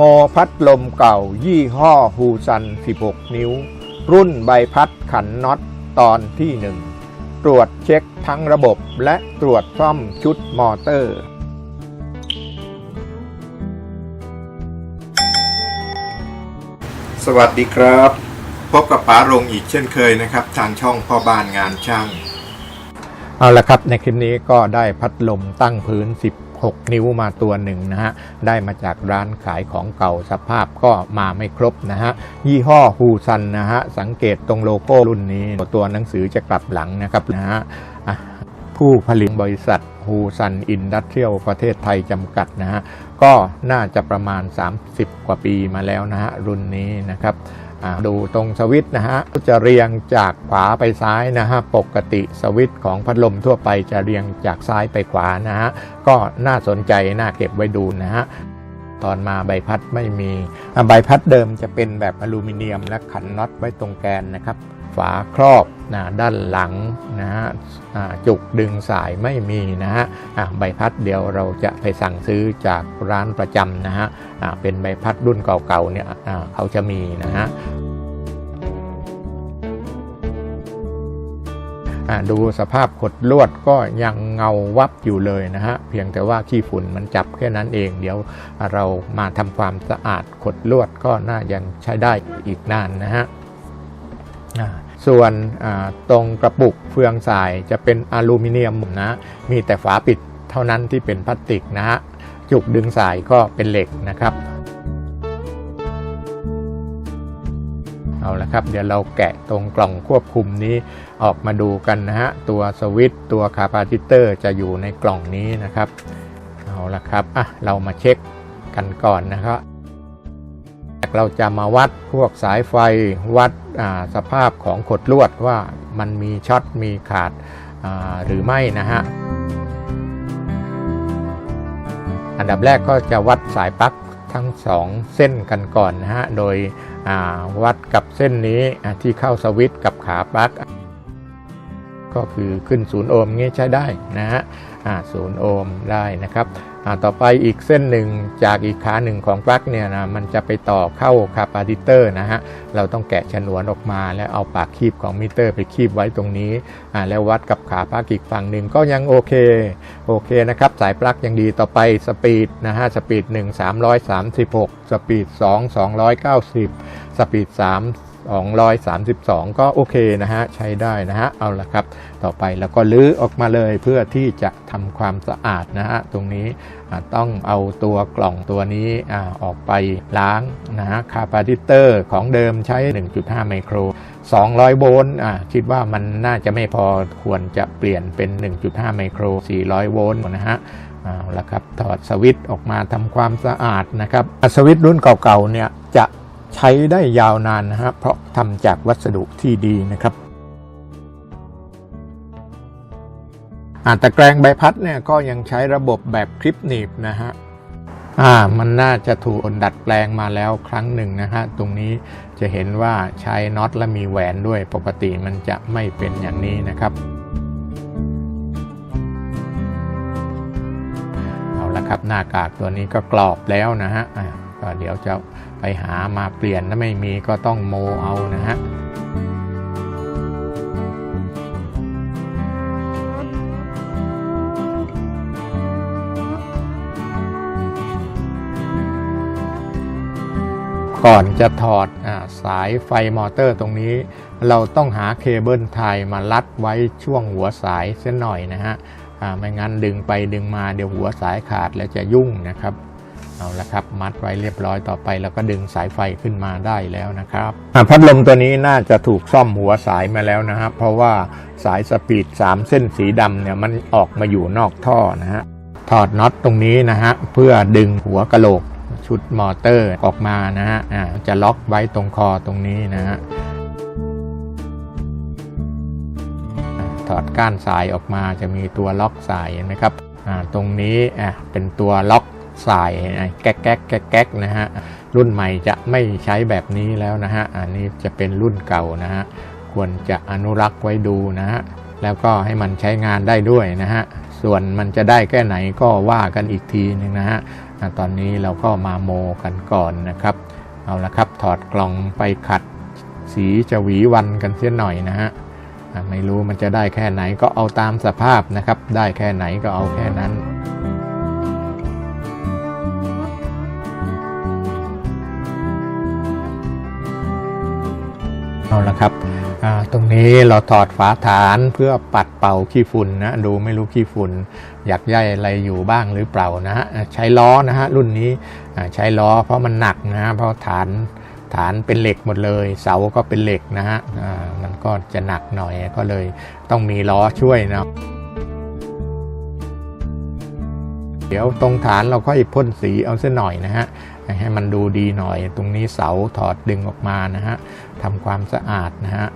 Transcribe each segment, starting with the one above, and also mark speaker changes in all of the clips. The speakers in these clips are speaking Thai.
Speaker 1: โมพัดลมเก่ายี่ห้อฮูซัน 16 นิ้ว รุ่นใบพัดขันน็อตตอนที่ 1 ตรวจเช็คทั้งระบบและตรวจซ่อมชุดมอเตอร์ สวัสดีครับ พบกับป๋ารงอีกเช่นเคยนะครับ ทางช่องพ่อบ้านงานช่าง เอาละครับในคลิปนี้ก็ได้พัดลมตั้งพื้น 16 นิ้วมาตัวหนึ่งนะฮะ ได้มาจากร้านขายของเก่าสภาพก็มาไม่ครบนะฮะ ยี่ห้อฮูซันนะฮะ สังเกตตรงโลโก้รุ่นนี้ ตัวหนังสือจะกลับหลังนะครับนะฮะผู้ผลิตบริษัทฮูซันอินดัสเทรียลประเทศไทยจำกัดนะฮะ ก็น่าจะประมาณ 30 กว่าปีมาแล้วนะฮะ รุ่นนี้นะครับ ดูตรงสวิตช์นะฮะจะเรียงจากขวาไปซ้ายนะฮะปกติสวิตช์ของพัดลมทั่วไปจะเรียงจากซ้ายไปขวานะฮะก็น่าสนใจน่าเก็บไว้ดูนะฮะตอนมาใบพัดไม่มีใบพัดเดิมจะเป็นแบบอลูมิเนียมและขันน็อตไว้ตรงแกนนะครับ ฝาครอบนะด้านหลังนะฮะจุกดึงสายไม่มีนะฮะใบพัดเดียวเราจะไปสั่งซื้อจากร้านประจำนะฮะเป็นใบพัดรุ่นเก่าๆเนี่ยเขาจะมีนะฮะดูสภาพขดลวดก็ยังเงาวับอยู่เลยนะฮะเพียงแต่ว่าขี้ฝุ่นมันจับแค่นั้นเองเดี๋ยวเรามาทำความสะอาดขดลวดก็น่ายังใช้ได้อีกนานนะฮะ ส่วนตรงกระปุกเฟืองสายจะเป็นอลูมิเนียมนะมีแต่ฝาปิดเท่านั้นที่เป็นพลาสติกนะฮะจุกดึงสายก็เป็นเหล็กนะครับ เอาละครับ เดี๋ยวเราแกะตรงกล่องควบคุมนี้ออกมาดูกันนะฮะ ตัวสวิตตัวคาปาซิเตอร์จะอยู่ในกล่องนี้นะครับ เอาละครับอะเรามาเช็คกันก่อนนะครับเราจะมาวัดพวกสายไฟวัด สภาพของขดลวดว่ามันมีช็อตมีขาดหรือไม่นะฮะอันดับแรกก็จะวัดสายปลั๊กทั้งสองเส้นกันก่อนนะฮะ โดยวัดกับเส้นนี้ที่เข้าสวิตช์กับขาปลั๊กก็คือขึ้นศูนย์โอห์มงี้ใช้ได้นะฮะศูนย์โอห์มได้นะครับ ต่อไปอีกเส้นหนึ่งจากอีกขาหนึ่งของปลั๊กเนี่ยนะมันจะไปต่อเข้าคาปาซิเตอร์นะฮะเราต้องแกะฉนวนออกมา แล้วเอาปากคีบของมิเตอร์ ไปคีบไว้ตรงนี้อ่าแล้ววัดกับขาปลั๊กอีกฝั่งหนึ่งก็ยังโอเคโอเคนะครับสายปลั๊กยังดีต่อไปสปีดนะฮะสปีด1 336 สปีด 2 290 สปีด 3 232 ก็โอเคนะฮะใช้ได้นะฮะเอาละครับ ต่อไปแล้วก็ลื้อออกมาเลยเพื่อที่จะทำความสะอาดนะฮะตรงนี้ต้องเอาตัวกล่องตัวนี้ออกไปล้างนะฮะคาปาซิเตอร์ของเดิมใช้ 1.5 ไมโคร 200 โวลต์อ่าคิดว่ามันน่าจะไม่พอควรจะเปลี่ยนเป็น 1.5 ไมโคร 400 โวลต์นะฮะเอาละครับถอดสวิตช์ออกมาทำความสะอาดนะครับสวิตช์รุ่นเก่าๆเนี่ยจะ ใช้ได้ยาวนานนะฮะเพราะทำจากวัสดุที่ดีนะครับอ่าตะแกรงใบพัดเนี่ยก็ยังใช้ระบบแบบคลิปหนีบนะฮะอ่ามันน่าจะถูกอนดัดแปลงมาแล้วครั้งหนึ่งนะฮะ ตรงนี้จะเห็นว่าใช้น็อตและมีแหวนด้วยปกติมันจะไม่เป็นอย่างนี้นะครับ เอาละครับหน้ากากตัวนี้ก็กรอบแล้วนะฮะอะก็เดี๋ยวจะ ไปหามาเปลี่ยนถ้าไม่มีก็ต้องโมเอานะฮะก่อนจะถอดอสายไฟมอเตอร์ตรงนี้ เราต้องหาเคเบิลไทยมารัดไว้ช่วงหัวสายเส้นหน่อยนะฮะไม่งั้นดึงไปดึงมาเดี๋ยวหัวสายขาดแล้วจะยุ่งนะครับ เอาละครับ มัดไว้เรียบร้อยต่อไปแล้วก็ดึงสายไฟขึ้นมาได้แล้วนะครับพัดลมตัวนี้น่าจะถูกซ่อมหัวสายมาแล้วนะครับ เพราะว่าสายสปีด 3 เส้นสีดำเนี่ยมันออกมาอยู่นอกท่อนะฮะถอดน็อตตรงนี้นะฮะเพื่อดึงหัวกะโหลกชุดมอเตอร์ออกมานะฮะจะล็อกไว้ตรงคอตรงนี้นะฮะถอดก้านสายออกมาจะมีตัวล็อกสายเห็นไหมครับตรงนี้เป็นตัวล็อก สายอ่แก๊กแก๊กแก๊กแก๊กนะฮะรุ่นใหม่จะไม่ใช้แบบนี้แล้วนะฮะอันนี้จะเป็นรุ่นเก่านะฮะควรจะอนุรักษ์ไว้ดูนะฮะแล้วก็ให้มันใช้งานได้ด้วยนะฮะส่วนมันจะได้แค่ไหนก็ว่ากันอีกทีหนึงนะฮะตอนนี้เราก็มาโมกันก่อนนะครับ เอาละครับถอดกล่องไปขัดสีจะหวีวันกันเสียหน่อยนะฮะอะไม่รู้มันจะได้แค่ไหนก็เอาตามสภาพนะครับ ได้แค่ไหนก็เอาแค่นั้น เอาละครับตรงนี้เราถอดฝาฐานเพื่อปัดเป่าขี้ฝุ่นนะดูไม่รู้ขี้ฝุ่นอยากย่ายอะไรอยู่บ้างหรือเปล่านะฮะใช้ล้อนะฮะรุ่นนี้ใช้ล้อเพราะมันหนักนะฮะเพราะฐานฐานเป็นเหล็กหมดเลย เสาก็เป็นเหล็กนะฮะมันก็จะหนักหน่อยก็เลยต้องมีล้อช่วยนะเดี๋ยวตรงฐานเราค่อยพ่นสีเอาเส้นหน่อยนะฮะให้มันดูดีหน่อย ตรงนี้เสาถอดดึงออกมานะฮะ ทำความสะอาดนะฮะ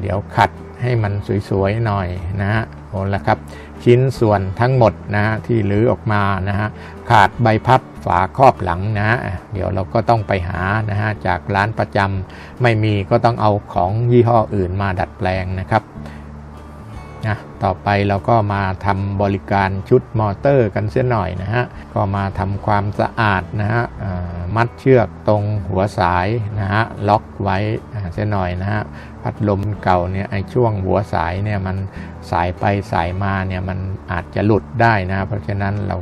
Speaker 1: เดี๋ยวขัดให้มันสวยๆหน่อยนะฮะโอ้ละครับ ชิ้นส่วนทั้งหมดนะฮะที่ลื้อออกมานะฮะขาดใบพัดฝาครอบหลังนะฮะเดี๋ยวเราก็ต้องไปหานะฮะจากร้านประจำไม่มีก็ต้องเอาของยี่ห้ออื่นมาดัดแปลงนะครับ นะต่อไปเราก็มาทำบริการชุดมอเตอร์กันเสียหน่อยนะฮะก็มาทำความสะอาดนะฮะมัดเชือกตรงหัวสายนะฮะล็อกไว้เสียหน่อยนะฮะพัดลมเก่าเนี่ยไอช่วงหัวสายเนี่ยมันสายไปสายมาเนี่ยมันอาจจะหลุดได้นะเพราะฉะนั้นเรา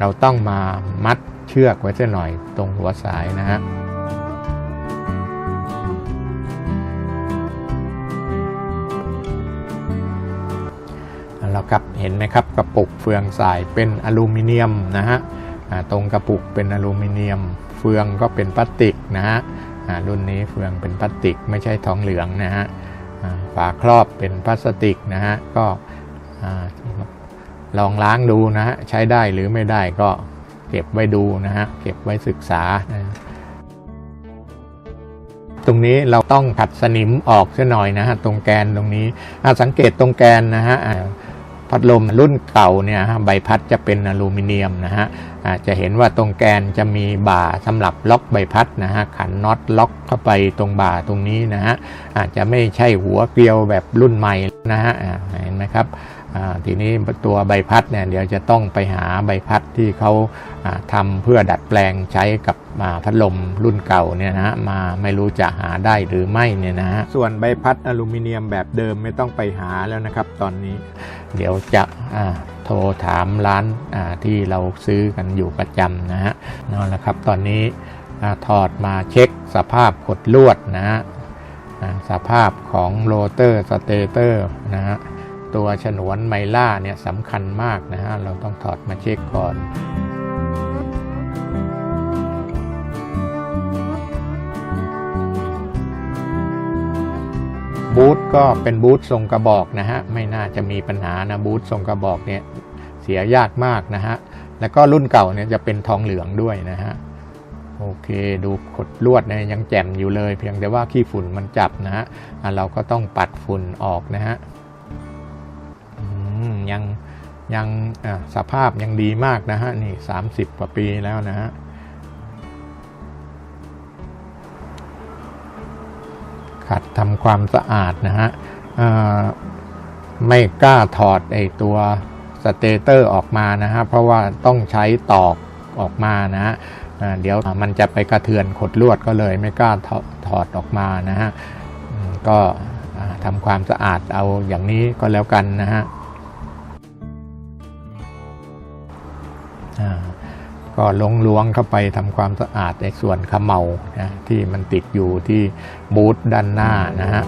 Speaker 1: เราต้องมามัดเชือกไว้เสียหน่อยตรงหัวสายนะฮะ ครับเห็นไหมครับกระปุกเฟืองสายเป็นอลูมิเนียมนะฮะตรงกระปุกเป็นอลูมิเนียม เฟืองก็เป็นพลาสติกนะฮะรุ่นนี้เฟืองเป็นพลาสติกไม่ใช่ทองเหลืองนะฮะฝาครอบเป็นพลาสติกนะฮะก็ลองล้างดูนะฮะใช้ได้หรือไม่ได้ก็เก็บไว้ดูนะฮะเก็บไว้ศึกษานะตรงนี้เราต้องขัดสนิมออกซะหน่อยนะฮะตรงแกนตรงนี้สังเกตตรงแกนนะฮะ พัดลมรุ่นเก่าเนี่ยฮะใบพัดจะเป็นอลูมิเนียมนะฮะอาจะเห็นว่าตรงแกนจะมีบ่าสำหรับล็อกใบพัดนะฮะขันน็อตล็อกเข้าไปตรงบ่าตรงนี้นะฮะอาจจะไม่ใช่หัวเกลียวแบบรุ่นใหม่นะฮะเห็นไหมครับอ่าทีนี้ตัวใบพัดเนี่ยเดี๋ยวจะต้องไปหาใบพัดที่เขาอ่าทำเพื่อดัดแปลงใช้กับพัดลมรุ่นเก่าเนี่ยนะฮะมาไม่รู้จะหาได้หรือไม่เนี่ยนะฮะส่วนใบพัดอลูมิเนียมแบบเดิมไม่ต้องไปหาแล้วนะครับตอนนี้ เดี๋ยวจะโทรถามร้านาที่เราซื้อกันอยู่ประจำนะฮะนั่นแหละครับ ตอนนี้ถอดมาเช็คสภาพขดลวดนะฮะสภาพของโรเตอร์สเตเตอร์นะฮะตัวฉนวนไมล่าเนี่ยสำคัญมากนะฮะเราต้องถอดมาเช็คก่อน ก็เป็นบูธทรงกระบอกนะฮะไม่น่าจะมีปัญหานะบูธทรงกระบอกเนี่ยเสียยากมากนะฮะแล้วก็รุ่นเก่าเนี่ยจะเป็นทองเหลืองด้วยนะฮะโอเคดูขดลวดเนี่ยยังแจ่มอยู่เลย เพียงแต่ว่าขี้ฝุ่นมันจับนะฮะเราก็ต้องปัดฝุ่นออกนะฮะยังยังสภาพยังดีมากนะฮะนี่30กว่าปีแล้วนะฮะ ขัดทำความสะอาดนะฮะไม่กล้าถอดไอตัวสเตเตอร์ออกมานะฮะเพราะว่าต้องใช้ตอกออกมานะฮะเดี๋ยวมันจะไปกระเทือนขดลวดก็เลยไม่กล้าถอดออกมานะฮะก็ทำความสะอาดเอาอย่างนี้ก็แล้วกันนะฮะ ก็ลงล้วงเข้าไปทำความสะอาดในส่วนเขมเมานะที่มันติดอยู่ที่บูธด้านหน้านะฮะ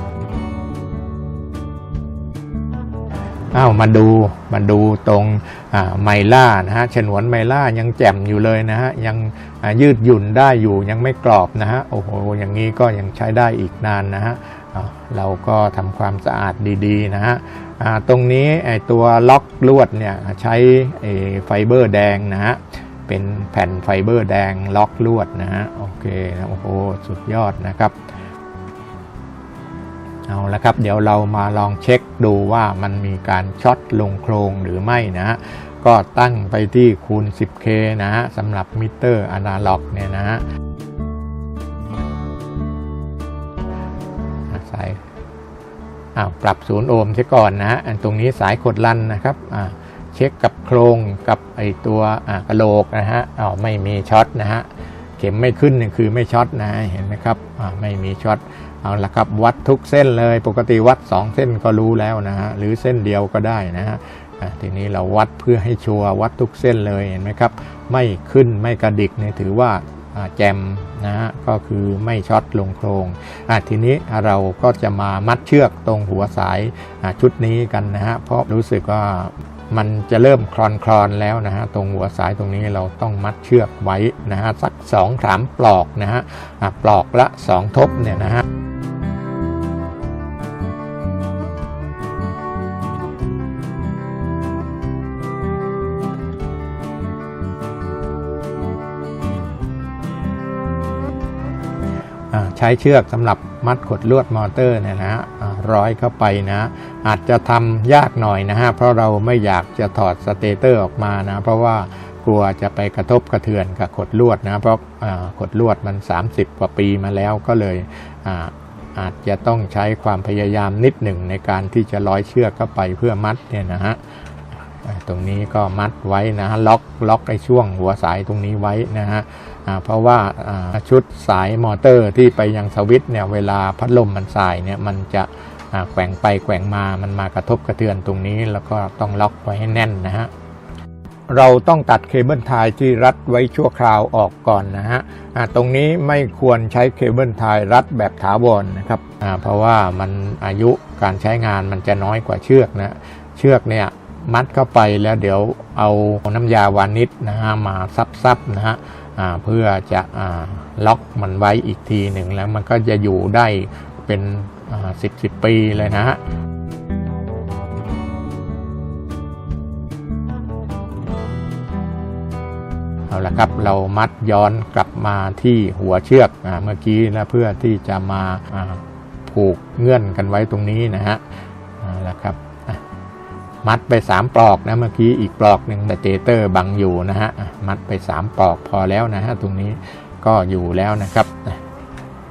Speaker 1: อ้าวมาดูมาดูตรงไมล่านะฮะฉนวนไมล่ายังแจ่มอยู่เลยนะฮะยังยืดหยุ่นได้อยู่ยังไม่กรอบนะฮะโอ้โหอย่างนี้ก็ยังใช้ได้อีกนานนะฮะเราก็ทำความสะอาดดีๆนะฮะตรงนี้ไอตัวล็อกลวดเนี่ยใช้ไฟเบอร์แดงนะฮะ เป็นแผ่นไฟเบอร์แดงล็อกลวดนะฮะโอเคนะโอ้โหสุดยอดนะครับ เอาละครับ เดี๋ยวเรามาลองเช็คดูว่ามันมีการช็อตลงโครงหรือไม่นะฮะก็ตั้งไปที่คูณ 10K นะฮะสำหรับมิเตอร์อนาล็อกเนี่ยนะฮะสายอ้าวปรับศูนย์โอห์มใช่ก่อนนะฮะอันตรงนี้สายกดลั่นนะครับอ่า เช็คกับโครงกับไอตัวกระโหลกนะฮะอ้าวไม่มีช็อตนะฮะเข็มไม่ขึ้นคือไม่ช็อตนะเห็นไหมครับอ่าไม่มีช็อตเอาละครับวัดทุกเส้นเลยปกติวัด 2 เส้นก็รู้แล้วนะฮะหรือเส้นเดียวก็ได้นะฮะอะทีนี้เราวัดเพื่อให้ชัวร์วัดทุกเส้นเลยเห็นไหมครับ ไม่ขึ้นไม่กระดิกเนี่ยถือว่าแจมนะฮะก็คือไม่ช็อตลงโครงอะทีนี้เราก็จะมามัดเชือกตรงหัวสายชุดนี้กันนะฮะเพราะรู้สึกว่า มันจะเริ่มคลอนคลอนแล้วนะฮะตรงหัวสายตรงนี้เราต้องมัดเชือกไว้นะฮะสัก2อสามปลอกนะฮะปลอกละ 2 ทบเนี่ยนะฮะอ่าใช้เชือกสำหรับมัดขดลวดมอเตอร์เนี่ยนะฮะอ่าร้อยเข้าไปนะ อาจจะทำยากหน่อยนะฮะเพราะเราไม่อยากจะถอดสเตเตอร์ออกมานะเพราะว่ากลัวจะไปกระทบกระเทือนกับขดลวดนะเพราะขดลวดมัน 30 กว่าปีมาแล้วก็เลยอาอาจจะต้องใช้ความพยายามนิดหนึ่งในการที่จะร้อยเชือกเข้าไปเพื่อมัดเนี่ยนะฮะตรงนี้ก็มัดไว้นะฮะล็อกล็อกไอ้ช่วงหัวสายตรงนี้ไว้นะฮะเพราะว่าาชุดสายมอเตอร์ที่ไปยังสวิตช์เนี่ยเวลาพัดลมมันสายเนี่ยมันจะ แกว่งไปแกว่งมามันมากระทบกระเทือนตรงนี้แล้วก็ต้องล็อกไว้ให้แน่นนะฮะเราต้องตัดเคเบิลไทยที่รัดไว้ชั่วคราวออกก่อนนะฮะตรงนี้ไม่ควรใช้เคเบิลไทยรัดแบบถาวรนะครับเพราะว่ามันอายุการใช้งานมันจะน้อยกว่าเชือกนะเชือกเนี่ยมัดเข้าไปแล้วเดี๋ยวเอาน้ำยาวานิชนะฮะมาซับๆนะฮะเพื่อจะอ่าล็อกมันไว้อีกทีหนึ่งแล้วมันก็จะอยู่ได้เป็น สิบสิบปีเลยนะฮะเอาละครับเรามัดย้อนกลับมาที่หัวเชือกอเมื่อกี้นะเพื่อที่จะมาาผูกเงื่อนกันไว้ตรงนี้นะฮะเอาละครับมัดไป 3 ปลอกนะเมื่อกี้อีกปลอกหนึ่งแต่เจเตอร์บังอยู่นะฮะมัดไป 3 ปลอกพอแล้วนะฮะตรงนี้ก็อยู่แล้วนะครับ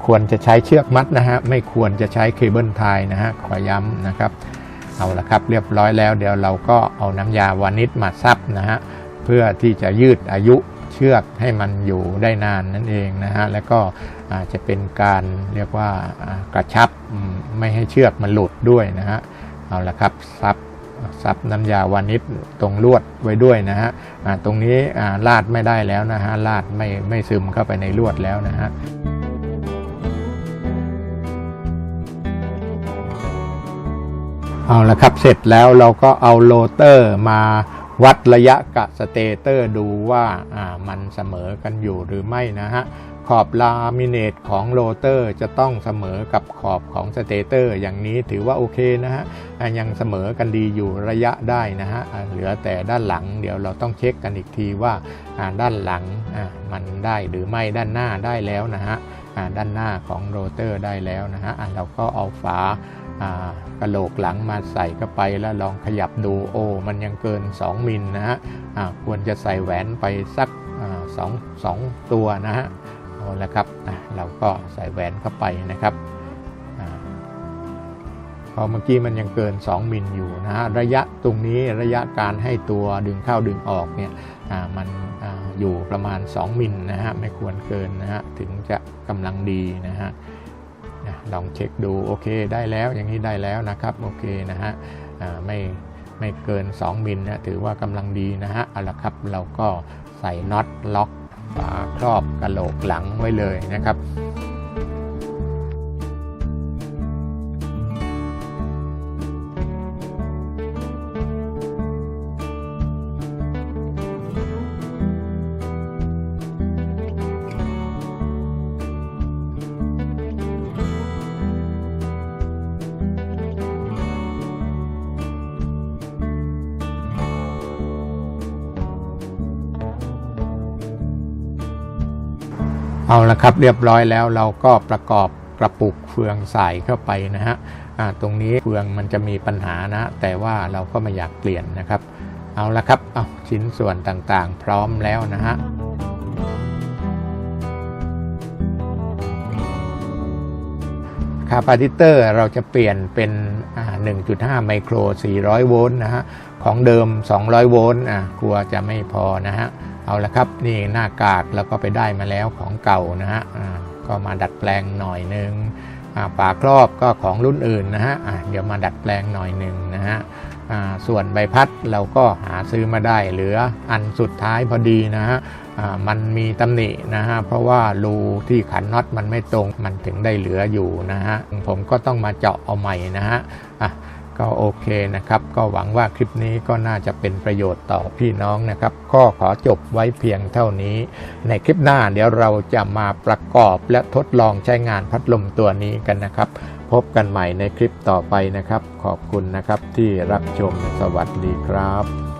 Speaker 1: ควรจะใช้เชือกมัดนะฮะไม่ควรจะใช้เคเบิลไทยนะฮะขอย้ำนะครับ เอาละครับเรียบร้อยแล้วเดี๋ยวเราก็เอาน้ำยาวานิชมาซับนะฮะเพื่อที่จะยืดอายุเชือกให้มันอยู่ได้นานนั่นเองนะฮะแล้วก็อาจจะเป็นการเรียกว่ากระชับไม่ให้เชือกมันหลุดด้วยนะฮะเอาละครับซับซับน้ำยาวานิชตรงลวดไว้ด้วยนะฮะตรงนี้ลาดไม่ได้แล้วนะฮะลาดไม่ไม่ซึมเข้าไปในลวดแล้วนะฮะ เอาละครับเสร็จแล้วเราก็เอาโรเตอร์มาวัดระยะกับสเตเตอร์ดูว่าามันเสมอกันอยู่หรือไม่นะฮะขอบลามิเนตของโรเตอร์จะต้องเสมอกับขอบของสเตเตอร์ อย่างนี้ถือว่าโอเคนะฮะยังเสมอกันดีอยู่ระยะได้นะฮะเหลือแต่ด้านหลังเดี๋ยวเราต้องเช็คกันอีกทีว่าด้านหลังมันได้หรือไม่ด้านหน้าได้แล้วนะฮะด้านหน้าของโรเตอร์ได้แล้วนะฮะเราก็เอาฝา กระโหลกหลังมาใส่เข้าไปแล้วลองขยับดูโอ้มันยังเกิน 2 มิลนะฮะควรจะใส่แหวนไปสักสองสองตัวนะฮะเอาละครับเราก็ใส่แหวนเข้าไปนะครับอพอเมื่อกี้มันยังเกิน 2 มิลอยู่นะฮะระยะตรงนี้ระยะการให้ตัวดึงเข้าดึงออกเนี่ยมันออยู่ประมาณ 2 มิลนะฮะไม่ควรเกินนะฮะถึงจะกำลังดีนะฮะ ลองเช็คดูโอเคได้แล้วอย่างนี้ได้แล้วนะครับโอเคนะฮะไม่ไม่เกิน 2 มิลนะถือว่ากำลังดีนะฮะเอาละครับเราก็ใส่น็อตล็อกฝาครอบกระโหลกหลังไว้เลยนะครับ เอาละครับเรียบร้อยแล้วเราก็ประกอบกระปุกเฟืองใส่เข้าไปนะฮะตรงนี้เฟืองมันจะมีปัญหานะ แต่ว่าเราก็ไม่อยากเปลี่ยนนะครับ เอาละครับเอาชิ้นส่วนต่างๆ พร้อมแล้วนะฮะคาปาซิเตอร์เราจะเปลี่ยนเป็น 1.5 ไมโคร 400 โวลต์นะฮะ ของเดิม 200 โวลต์อะกลัวจะไม่พอนะฮะ เอาละครับนี่หน้ากากแล้วก็ไปได้มาแล้วของเก่านะฮะก็มาดัดแปลงหน่อยนึงอ่าฝาครอบก็ของรุ่นอื่นนะฮะะเดี๋ยวมาดัดแปลงหน่อยหนึ่งนะฮะส่วนใบพัดเราก็หาซื้อมาได้เหลืออันสุดท้ายพอดีนะฮะมันมีตำหนินะฮะเพราะว่ารูที่ขันน็อตมันไม่ตรงมันถึงได้เหลืออยู่นะฮะผมก็ต้องมาเจาะเอาใหม่นะฮะอะ ก็โอเคนะครับ ก็หวังว่าคลิปนี้ก็น่าจะเป็นประโยชน์ต่อพี่น้องนะครับ ก็ขอจบไว้เพียงเท่านี้ ในคลิปหน้าเดี๋ยวเราจะมาประกอบและทดลองใช้งานพัดลมตัวนี้กันนะครับ พบกันใหม่ในคลิปต่อไปนะครับ ขอบคุณนะครับที่รับชมสวัสดีครับ